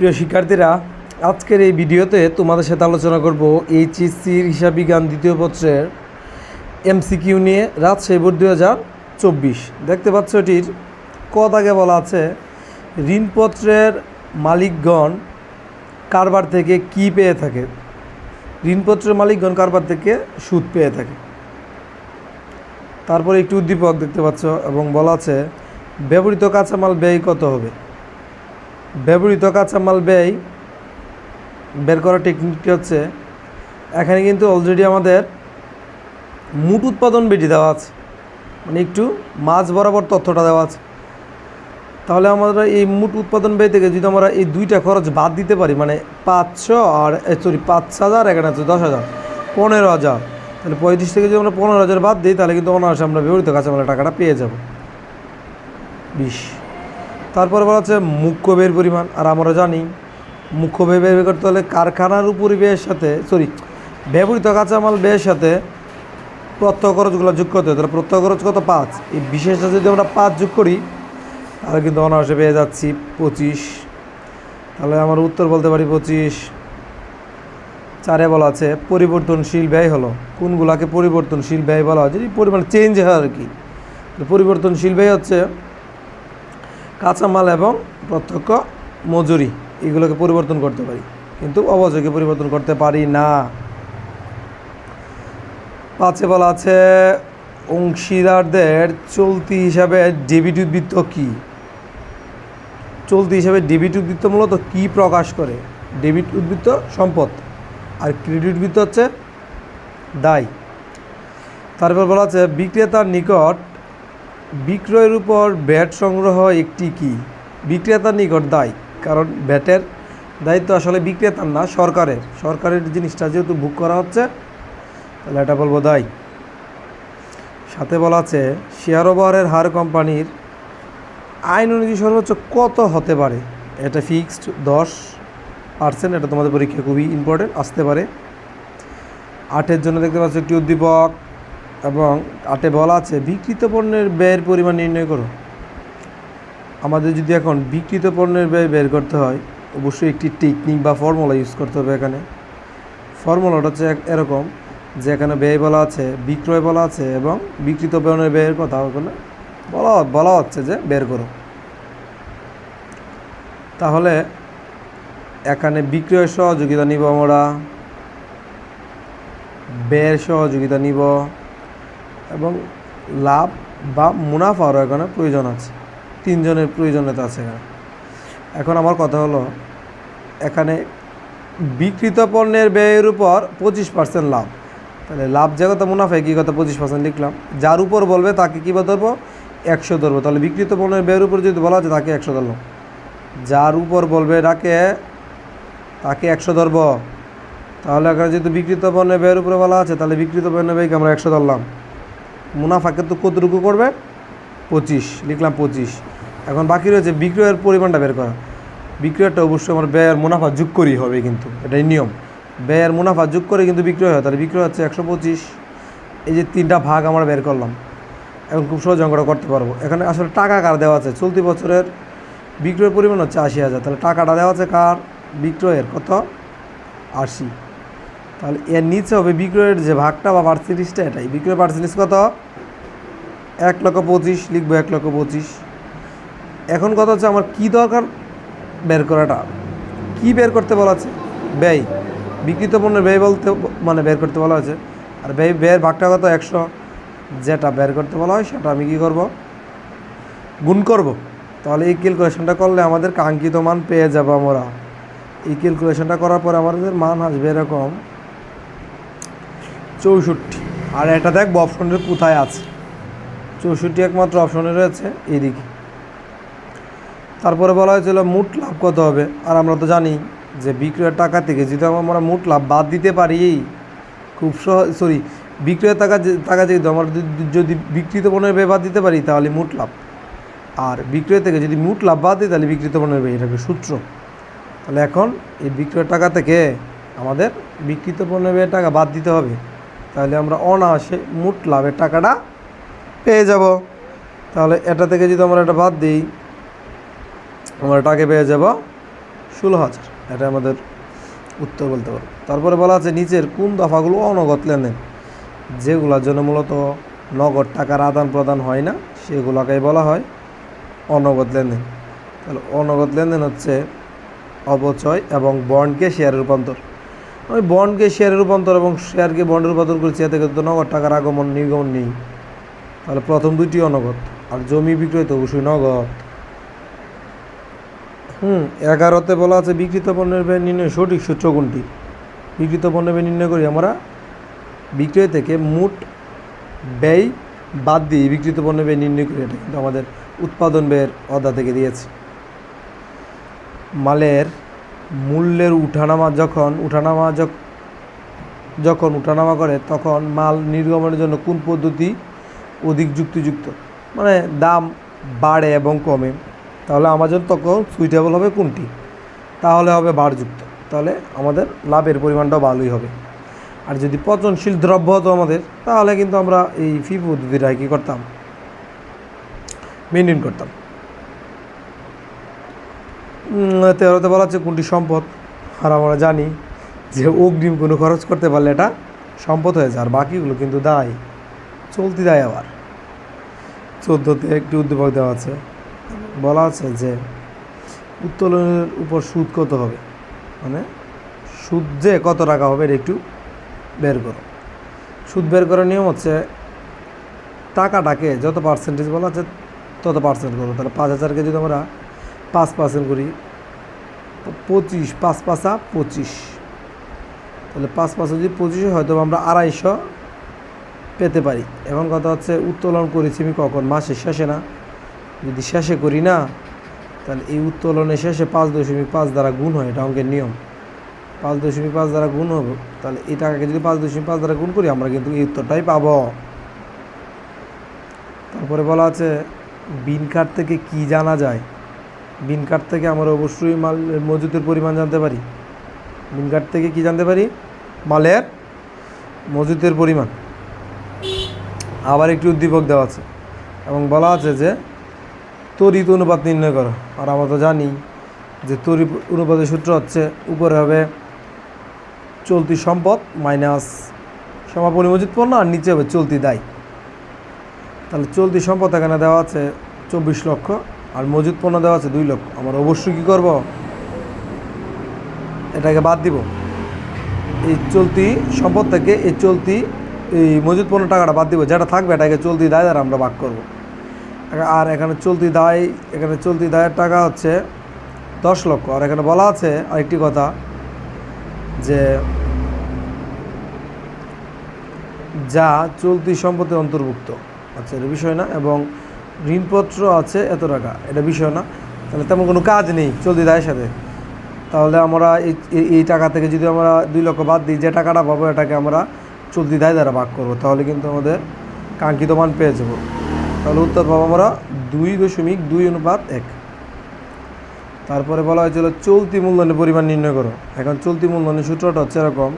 প্রিয় শিক্ষার্থীরা, আজকের এই ভিডিওতে তোমাদের সাথে আলোচনা করব এইচএসসির হিসাব বিজ্ঞান দ্বিতীয় পত্রের এমসিকিউ নিয়ে রাজশাহী বোর্ড দুই হাজার চব্বিশ। দেখতে পাচ্ছ এটির ক দাগে বলা আছে, ঋণপত্রের মালিকগণ কারবার থেকে কি পেয়ে থাকে? ঋণপত্রের মালিকগণ কারবার থেকে সুদ পেয়ে থাকে। তারপরে একটি উদ্দীপক দেখতে পাচ্ছ এবং বলা আছে, ব্যবহৃত কাঁচামাল ব্যয় কত হবে? ব্যবহৃত কাঁচামাল ব্যয় বের করার টেকনিকটি হচ্ছে, এখানে কিন্তু অলরেডি আমাদের মুট উৎপাদন বেটি দেওয়া আছে। মানে একটু মাছ বরাবর তথ্যটা দেওয়া আছে। তাহলে আমরা এই মুট উৎপাদন ব্যয় থেকে যদি আমরা এই দুইটা খরচ বাদ দিতে পারি মানে পাঁচশো আর সরি পাঁচ হাজার, এখানে আছে দশ হাজার, পনেরো হাজার, তাহলে পঁয়ত্রিশ থেকে যদি আমরা পনেরো হাজার বাদ দিই, তাহলে কিন্তু অনায়াসে আমরা ব্যবহৃত কাঁচামালের টাকাটা পেয়ে যাব। বিশ। তারপর বলা হচ্ছে মুখ্য ব্যয়ের পরিমাণ। আর আমরা জানি মুখ্য ব্যয় বের করতে হলে কারখানার উপরি ব্যয়ের সাথে সরি ব্যবহৃত কাঁচামাল ব্যয়ের সাথে প্রত্যয় খরচগুলো যোগ করতে হয় তাহলে প্রত্যয় খরচ কত? পাঁচ। এই বিশেষটা যদি আমরা পাঁচ যোগ করি, তাহলে কিন্তু অনায়াসে পেয়ে যাচ্ছি পঁচিশ। তাহলে আমার উত্তর বলতে পারি পঁচিশ। চারে বলা আছে, পরিবর্তনশীল ব্যয় হলো। কোনগুলাকে পরিবর্তনশীল ব্যয় বলা হয়? যদি পরিমাণ চেঞ্জ হয় আর কি পরিবর্তনশীল ব্যয় হচ্ছে কাঁচামাল এবং প্রত্যক্ষ মজুরি, এগুলোকে পরিবর্তন করতে পারি। কিন্তু অবশ্যই পরিবর্তন করতে পারি না। পাঁচে বলা আছে, অংশীদারদের চলতি হিসাবে ডেবিট উদ্বৃত্ত কী? চলতি হিসাবে ডেবিট উদ্বৃত্ত মূলত কী প্রকাশ করে? ডেবিট উদ্বৃত্ত সম্পদ আর ক্রেডিট উদ্বৃত্ত হচ্ছে দায়। তারপর বলা আছে, বিক্রেতার নিকট বিক্রয়ের উপর ব্যাট সংগ্রহ একটি কি? বিক্রেতার নিকট দায়, কারণ ব্যাটের দায়িত্ব আসলে বিক্রেতার না, সরকারের। সরকারের জিনিসটা যেহেতু বুক করা হচ্ছে, তাহলে এটা বলব দায়। সাথে বলা আছে শেয়ার ওভারের হার কোম্পানির আইন অনুযায়ী সর্বোচ্চ কত হতে পারে? এটা ফিক্সড দশ পার্সেন্ট এটা তোমাদের পরীক্ষা খুবই ইম্পর্টেন্ট আসতে পারে। আটের জন্য দেখতে পাচ্ছ একটি উদ্দীপক। এবং আটে বলা আছে বিকৃত পণ্যের ব্যয়ের পরিমাণ নির্ণয় করো। আমাদের যদি এখন বিকৃত পণ্যের ব্যয় বের করতে হয়, অবশ্যই একটি টেকনিক বা ফর্মুলা ইউজ করতে হবে এখানে। ফর্মুলাটা হচ্ছে এরকম যে এখানে ব্যয় বলা আছে, বিক্রয় বলা আছে এবং বিকৃত পণ্যের ব্যয়ের কথা ওখানে বলা বলা হচ্ছে যে বের করো। তাহলে এখানে বিক্রয়ের সহযোগিতা নিব আমরা, ব্যয়ের সহযোগিতা নিব। এবং লাভ বা মুনাফারও এখানে প্রয়োজন আছে। তিনজনের প্রয়োজনীয়তা আছে এখানে। এখন আমার কথা হলো, এখানে বিক্রিত পণ্যের ব্যয়ের উপর পঁচিশ পার্সেন্ট লাভ। তাহলে লাভ যে কথা মুনাফায়, কী কথা পঁচিশ পার্সেন্ট লিখলাম। যার উপর বলবে তাকে কী ধরবো? একশো ধরবো। তাহলে বিক্রিত পণ্যের ব্যয়ের উপর যদি বলা আছে তাকে একশো ধরলাম। যার উপর বলবে তাকে তাকে একশো ধরবো। তাহলে এখানে যেহেতু বিক্রিত পণ্যের ব্যয়ের উপরে বলা আছে, তাহলে বিক্রিত পণ্যের ব্যয়কে আমরা একশো ধরলাম। মুনাফাকে তো কতটুকু করবে? পঁচিশ, লিখলাম পঁচিশ। এখন বাকি রয়েছে বিক্রয়ের পরিমাণটা বের করা। বিক্রয়টা অবশ্যই আমার ব্যয়ের মুনাফা যোগ করেই হবে কিন্তু, এটাই নিয়ম। ব্যয়ের মুনাফা যোগ করে কিন্তু বিক্রয় হয়, তাহলে বিক্রয় হচ্ছে একশো পঁচিশ। এই যে তিনটা ভাগ আমরা বের করলাম। এখন খুব সহজ অঙ্কটা করতে পারব। এখানে আসলে টাকা কার দেওয়া আছে? চলতি বছরের বিক্রয়ের পরিমাণ হচ্ছে আশি হাজার। তাহলে টাকাটা দেওয়া আছে কার? বিক্রয়ের। কত? আশি। তাহলে এর নিচে হবে বিক্রয়ের যে ভাগটা বা পার্সেন্টেজটা এটাই। বিক্রয় পার্সেন্টেজ কত? এক লক্ষ পঁচিশ, লিখব এক লক্ষ পঁচিশ। এখন কথা হচ্ছে আমার কি দরকার বের করাটা? কি বের করতে বলা আছে? ব্যয়। বিক্রিত পণ্যের ব্যয় বলতে মানে বের করতে বলা আছে আর ব্যয়, ব্যয়ের ভাগটা কত? একশো। যেটা বের করতে বলা হয় সেটা আমি কি করব? গুণ করব। তাহলে এই ক্যালকুলেশনটা করলে আমাদের কাঙ্ক্ষিত মান পেয়ে যাব আমরা। এই ক্যালকুলেশনটা করার পরে আমাদের মান আসবে এরকম চৌষট্টি। আর এটা দেখব অপশনের কোথায় আছে? চৌষট্টি একমাত্র অপশনে রয়েছে এইদিকে তারপরে বলা হয়েছিল মোট লাভ কত হবে? আর আমরা তো জানি যে বিক্রয়ের টাকা থেকে যদি আমরা মোট লাভ বাদ দিতে পারি, খুব সহজ সরি বিক্রয়ের টাকা টাকা যেহেতু আমরা যদি- বিক্রিত পণ্যের ব্যয় বাদ দিতে পারি, তাহলে মোট লাভ। আর বিক্রয় থেকে যদি মোট লাভ বাদ দিই, তাহলে বিক্রিত পণ্যের ব্যয়, এটা সূত্র। তাহলে এখন এই বিক্রয়ের টাকা থেকে আমাদের বিক্রিত পণ্যের ব্যয়ের টাকা বাদ দিতে হবে। তাহলে আমরা অনায়াসে মোট লাভের টাকাটা পেয়ে যাব। তাহলে এটা থেকে যদি আমরা এটা বাদ দিই, আমরা টাকা পেয়ে যাব ষোলো হাজার। এটা আমাদের উত্তর বলতে পারব। তারপরে বলা আছে, নিচের কোন দফাগুলো অনগত লেনদেন? যেগুলোর জন্য মূলত নগদ টাকার আদান প্রদান হয় না, সেগুলোকেই বলা হয় অনগদ লেনদেন। তাহলে অনগদ লেনদেন হচ্ছে অবচয় এবং বন্ডকে শেয়ারে রূপান্তর। আমি বন্ডকে শেয়ারে রূপান্তর এবং শেয়ারকে বন্ডে রূপান্তর করেছি এতে কিন্তু নগদ টাকার আগমন, নির্গমন নেই। তাহলে প্রথম দুইটি অনগদ আর জমি বিক্রয় তো অবশ্যই নগদ। হুম, এগারোতে বলা আছে বিকৃত পণ্যের ব্যয় নির্ণয় সঠিক সূত্র কোনটি? বিকৃত পণ্যের ব্যয় নির্ণয় করি আমরা। বিক্রয় থেকে মোট ব্যয় বাদ দিয়ে বিকৃত পণ্যের ব্যয় নির্ণয় করি, এটা কিন্তু আমাদের উৎপাদন ব্যয়ের অদা থেকে দিয়েছে। মালের মূল্যের উঠানামা যখন, উঠানামা যখ- যখন উঠানামা করে, তখন মাল নির্গমনের জন্য কোন পদ্ধতি অধিক যুক্তিযুক্ত? মানে দাম বাড়ে এবং কমে। তাহলে আমাদের তখন সুইটেবল হবে কোনটি? তাহলে হবে বাড়যুক্ত তাহলে আমাদের লাভের পরিমাণটাও ভালোই হবে। আর যদি পচনশীল দ্রব্য হতো আমাদের, তাহলে কিন্তু আমরা এই ফি পদ্ধতিটা কী করতাম? মেনটেন করতাম। তেরোতে বলা হচ্ছে কোনটি সম্পদ? আর আমরা জানি যে অগ্রিম কোনো খরচ করতে পারলে এটা সম্পদ হয়ে যায়, আর বাকিগুলো কিন্তু দায়, চলতি দায় আবার। চোদ্দোতে একটি উদ্দীপক দেওয়া আছে। বলা আছে যে উত্তোলনের উপর সুদ কত হবে? মানে সুদ যে কত টাকা হবে একটু বের করো। সুদ বের করার নিয়ম হচ্ছে টাকাটাকে যত পার্সেন্টেজ বলা আছে তত পার্সেন্ট করব তাহলে পাঁচ হাজারকে যদি আমরা পাঁচ পার্সেন্ট করি পঁচিশ, পাঁচ পাঁচা পঁচিশ। তাহলে পাঁচ পাঁচা যদি পঁচিশে হয়তো আমরা আড়াইশো পেতে পারি। এখন কথা হচ্ছে, উত্তোলন করেছি আমি কখন? মাসের শেষে না? যদি শেষে করি না, তাহলে এই উত্তোলনের শেষে পাঁচ দশমিক পাঁচ দ্বারা গুণ হয়, এটা অঙ্কের নিয়ম। পাঁচ দশমিক পাঁচ দ্বারা গুণ হবে, তাহলে এই টাকাকে যদি পাঁচ দশমিক পাঁচ দ্বারা গুণ করি, আমরা কিন্তু এই উত্তরটাই পাব। তারপরে বলা আছে, বিন কার্ড থেকে কি জানা যায়? বিন কার্ড থেকে আমরা অবশ্যই মাল, মজুতের পরিমাণ জানতে পারি। বিন কার্ড থেকে কি জানতে পারি? মালের মজুতের পরিমাণ। আবার একটি উদ্দীপক দেওয়া আছে এবং বলা আছে যে তড়িৎ অনুপাত নির্ণয় করো। আর আমরা তো জানি যে তড়িৎ অনুপাতের সূত্র হচ্ছে, উপরে হবে চলতি সম্পদ মাইনাস সমাপনী মজুত পণ্য, আর নিচে হবে চলতি দায়। তাহলে চলতি সম্পদ এখানে দেওয়া আছে চব্বিশ লক্ষ আর মজুত পণ্য দেওয়া আছে দুই লক্ষ আমরা অবশ্যই কী করব? এটাকে বাদ দিব। এই চলতি সম্পদ থেকে এই চলতি এই মজুত পণ্য টাকাটা বাদ দিব। যেটা থাকবে এটাকে চলতি দায় দ্বারা আমরা ভাগ করব। আর এখানে চলতি দায়, এখানে চলতি দায়ের টাকা হচ্ছে দশ লক্ষ। আর এখানে বলা আছে আরেকটি কথা যে যা চলতি সম্পত্তি অন্তর্ভুক্ত। আচ্ছা এর বিষয় না। এবং ঋণপত্র আছে, এত টাকা। এটা বিষয় না। তাহলে তেমন কোনো কাজ নেই, চলতি দায়ের সাথে। তাহলে আমরা এই টাকা থেকে যদি আমরা দুই লক্ষ বাদ দিই, যে টাকাটা পাবো, এটাকে আমরা চলতি দায় দ্বারা ভাগ করব। তাহলে কিন্তু আমাদের কাঙ্ক্ষিত মান পেয়ে যাব। তাহলে উত্তর পাবো আমরা দুই দশমিক দুই অনুপাত এক। তারপরে বলা হয়েছিল, চলতি মূলধনের পরিমাণ নির্ণয় করো। এখন চলতি মূলধনের সূত্রটা হচ্ছে এরকম,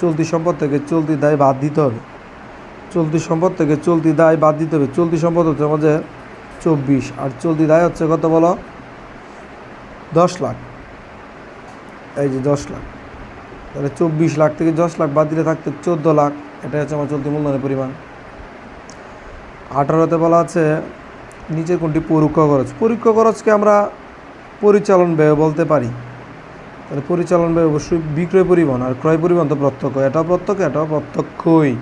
চলতি সম্পদ থেকে চলতি দায় বাদ দিতে হবে। চলতি সম্পদ থেকে চলতি দায় বাদ দিতে হবে। চলতি সম্পদ হচ্ছে আমাদের চব্বিশ আর চলতি দায় হচ্ছে কত বলো? দশ লাখ। এই যে দশ লাখ। তাহলে চব্বিশ লাখ থেকে দশ লাখ বাদ দিলে থাকতে চোদ্দ লাখ। এটা হচ্ছে আমার চলতি মূলধনের পরিমাণ। আঠারোতে বলা আছে, নিচের কোনটি পরোক্ষ খরচ? পরোক্ষ খরচকে আমরা পরিচালন ব্যয় বলতে পারি। তাহলে পরিচালন ব্যয় অবশ্যই বিক্রয় পরিবহন আর ক্রয় পরিবহন তো প্রত্যক্ষ। এটাও প্রত্যক্ষ, এটাও প্রত্যক্ষই।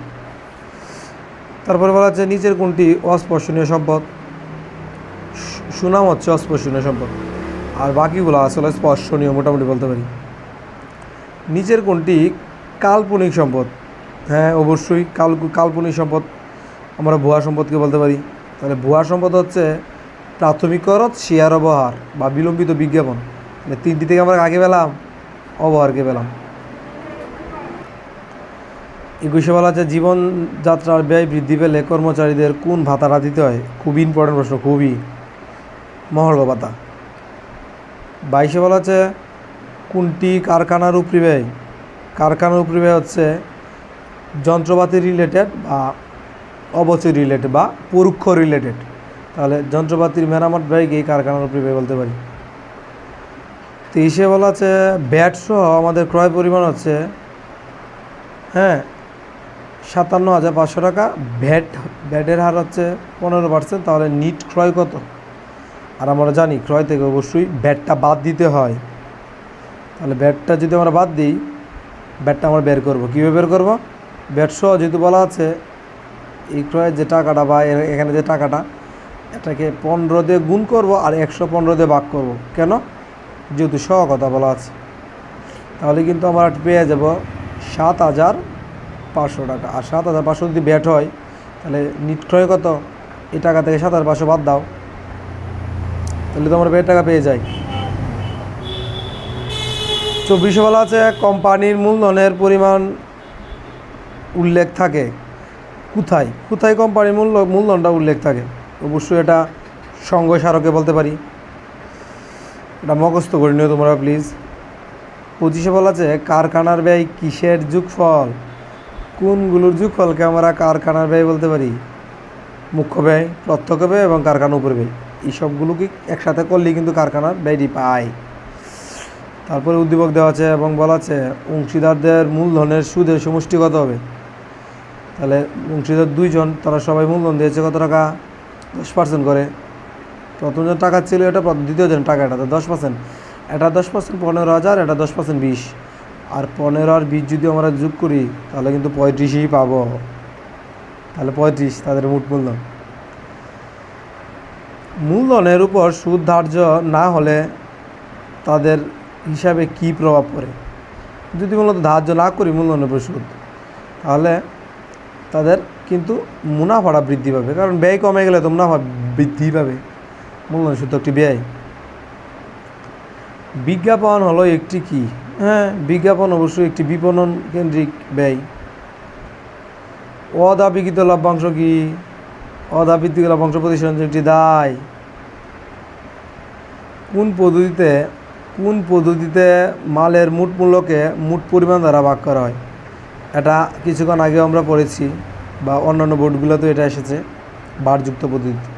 তারপরে বলা আছে, নিচের কোনটি অস্পর্শনীয় সম্পদ? সুনাম হচ্ছে অস্পর্শনীয় সম্পদ। আর বাকিগুলো আসলে স্পর্শনীয় মোটামুটি বলতে পারি। নিচের কোনটি? কাল্পনিক সম্পদ। হ্যাঁ অবশ্যই কাল, কাল্পনিক সম্পদ। আমরা ভুয়া সম্পদকে বলতে পারি। তাহলে ভুয়া সম্পদ হচ্ছে প্রাথমিক খরচ, শেয়ার অবহার বা বিলম্বিত বিজ্ঞাপন। মানে তিনটি থেকে আমরা আগে পেলাম, অবহারকে পেলাম। একুশে বলা আছে, জীবনযাত্রার ব্যয় বৃদ্ধি পেলে কর্মচারীদের কোন ভাতাটা দিতে হয়? খুবই ইম্পর্টেন্ট প্রশ্ন, খুবই। মহর্ঘ ভাতা বাইশে বলা আছে কোনটি কারখানার উপরি ব্যয় কারখানার উপরি ব্যয় হচ্ছে যন্ত্রপাতি রিলেটেড বা অবচয় রিলেটেড বা পরোক্ষ রিলেটেড তাহলে যন্ত্রপাতির মেরামত ব্যয়কে এই কারখানার উপরে ব্যয় বলতে পারি। তেইশে বলা আছে ব্যাট সহ আমাদের ক্রয় পরিমাণ হচ্ছে হ্যাঁ সাতান্ন হাজার পাঁচশো টাকা। ভ্যাট ভ্যাটের হার হচ্ছে পনেরো পার্সেন্ট তাহলে নিট ক্রয় কত? আর আমরা জানি ক্রয় থেকে অবশ্যই ব্যাটটা বাদ দিতে হয়। তাহলে ব্যাটটা যদি আমরা বাদ দিই, ব্যাটটা আমরা বের করব। কীভাবে বের করব? ব্যাট সহ যেহেতু বলা আছে, এই ক্রয়ের যে টাকাটা বা এখানে যে টাকাটা, এটাকে পনেরো দিয়ে গুণ করব আর একশো পনেরো দিয়ে ভাগ করব। কেন? যেহেতু সহ কথা বলা আছে। তাহলে কিন্তু আমরা পেয়ে যাব সাত হাজার পাঁচশো টাকা। আর সাত হাজার পাঁচশো যদি ব্যাট হয়, তাহলে নিট ক্রয় কত? এই টাকা থেকে সাত হাজার পাঁচশো বাদ দাও। তাহলে তো আমরা ব্যাট টাকা পেয়ে যাই। চব্বিশে বলা আছে, কোম্পানির মূলধনের পরিমাণ উল্লেখ থাকে। কোথায়? কোথায় কোম্পানির মূল্য, মূলধনটা উল্লেখ থাকে? অবশ্যই এটা সঙ্গ স্মারকে বলতে পারি। এটা মুখস্থ করে নিও তোমরা প্লিজ পঁচিশে বলা আছে, কারখানার ব্যয় কিসের যুগফল? কোনগুলোর যুগফলকে আমরা কারখানার ব্যয় বলতে পারি? মুখ্য ব্যয়, প্রত্যক্ষ ব্যয় এবং কারখানা উপর ব্যয়। এই সবগুলোকে একসাথে করলেই কিন্তু কারখানার ব্যয়টি পায়। তারপরে উদ্দীপক দেওয়া আছে এবং বলা আছে, অংশীদারদের মূলধনের সুদের সমষ্টি কত হবে? তাহলে অংশীদার দুইজন, তারা সবাই মূলধন দিয়েছে কত টাকা? দশ পার্সেন্ট করে। প্রথমজন টাকা ছিল, এটা দ্বিতীয় জন টাকা, এটা তো দশ পার্সেন্ট এটা দশ পার্সেন্ট পনেরো হাজার, এটা দশ পার্সেন্ট বিশ। আর পনেরো আর বিশ যদি আমরা যোগ করি, তাহলে কিন্তু পঁয়ত্রিশই পাবো। তাহলে পঁয়ত্রিশ, তাদের মোট মূলধন। মূলধনের উপর সুদ ধার্য না হলে তাদের হিসাবে কি প্রভাব পড়ে? যদি মূলত ধার্য না করি মূলধনের উপর সুদ, তাহলে তাদের কিন্তু মুনাফাটা বৃদ্ধি পাবে। কারণ ব্যয় কমে গেলে তো মুনাফা বৃদ্ধি পাবে। মূলধন সুদ একটি ব্যয়। বিজ্ঞাপন হলো একটি কি? হ্যাঁ বিজ্ঞাপন অবশ্যই একটি বিপণন কেন্দ্রিক ব্যয়। অদাবিকৃত লভ্যাংশ কি? অদাবিকৃত বংশ প্রতিষ্ঠান একটি দায়। কোন পদ্ধতিতে কোন পদ্ধতিতে মালের মুট মূল্যকে মুট পরিমাণ দ্বারা ভাগ করা হয়? এটা কিছুক্ষণ আগে আমরা পড়েছি, বা অন্যান্য বোর্ডগুলোতেও এটা এসেছে, বারযুক্ত পদ্ধতি